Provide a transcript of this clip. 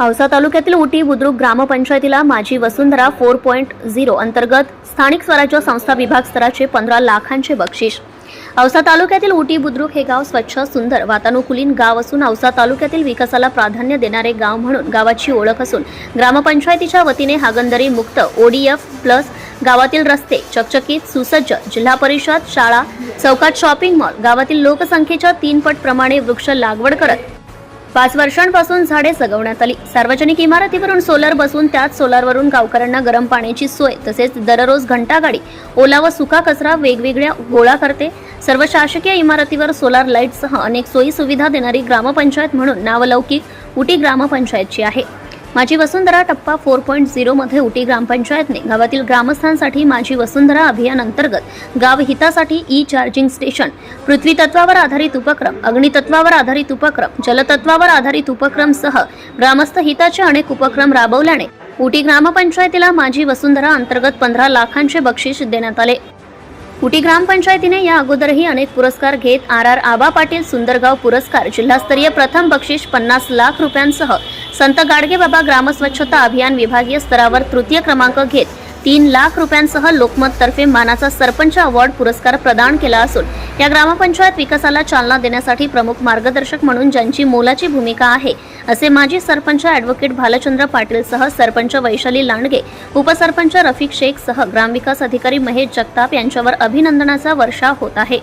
औसा तालुक्यातील उटी बुद्रुक ग्रामपंचायतीला माझी वसुंधरा फोर पॉईंट झिरो अंतर्गत स्थानिक स्वराज्य संस्था विभाग स्तराचे पंधरा लाखांचे बक्षीस. औसा तालुक्यातील उटी बुद्रुक हे गाव स्वच्छ सुंदर वातानुकूलित गाव असून औसा तालुक्यातील विकासाला प्राधान्य देणारे गाव म्हणून गावाची ओळख असून ग्रामपंचायतीच्या वतीने हागंदरी मुक्त ओडीएफ प्लस गावातील रस्ते चकचकीत सुसज्ज जिल्हा परिषद शाळा चौकात शॉपिंग मॉल गावातील लोकसंख्येच्या तीन पट प्रमाणे वृक्ष लागवड करत पाच वर्षांपासून झाडे जगवण्यात आली. सार्वजनिक इमारतीवरून सोलर बसून त्याच सोलारवरून गावकऱ्यांना गरम पाण्याची सोय तसेच दररोज घंटागाडी ओला व सुका कचरा वेगवेगळ्या गोळा करते. सर्व शासकीय इमारतीवर सोलार लाईटसह अनेक सोयी सुविधा देणारी ग्रामपंचायत म्हणून नावलौकिक उटी ग्रामपंचायतची आहे. माझी वसुंधरा टप्पा फोर पॉईंट झिरोमध्ये उटी ग्रामपंचायतने गावातील ग्रामस्थांसाठी माझी वसुंधरा अभियान अंतर्गत गाव हितासाठी ई चार्जिंग स्टेशन पृथ्वी तत्वावर आधारित उपक्रम अग्नितत्वावर आधारित उपक्रम जलतत्वावर आधारित उपक्रमसह ग्रामस्थ हिताचे अनेक उपक्रम राबवल्याने उटी ग्रामपंचायतीला माझी वसुंधरा अंतर्गत पंधरा लाखांचे बक्षीस देण्यात आले. कुटी ग्रामपंचायतीने या अगोदरही अनेक पुरस्कार घेत आर आर आबा पाटील सुंदरगाव पुरस्कार जिल्हास्तरीय प्रथम बक्षीस पन्नास लाख रुपयांसह संत गाडगे बाबा ग्रामस्वच्छता अभियान विभागीय स्तरावर तृतीय क्रमांक घेत तीन लाख रुपयांसह लोकमत तर्फे मानाचा सरपंच अवॉर्ड पुरस्कार प्रदान केला असून या ग्रामपंचायत विकासाला चालना देण्यासाठी प्रमुख मार्गदर्शक म्हणून ज्यांची मोलाची भूमिका आहे असे माजी सरपंच ॲडव्होकेट भालचंद्र पाटीलसह सरपंच वैशाली लांडगे उपसरपंच रफिक शेख सह ग्रामविकास अधिकारी महेश जगताप यांच्यावर अभिनंदनाचा वर्षाव होत आहे.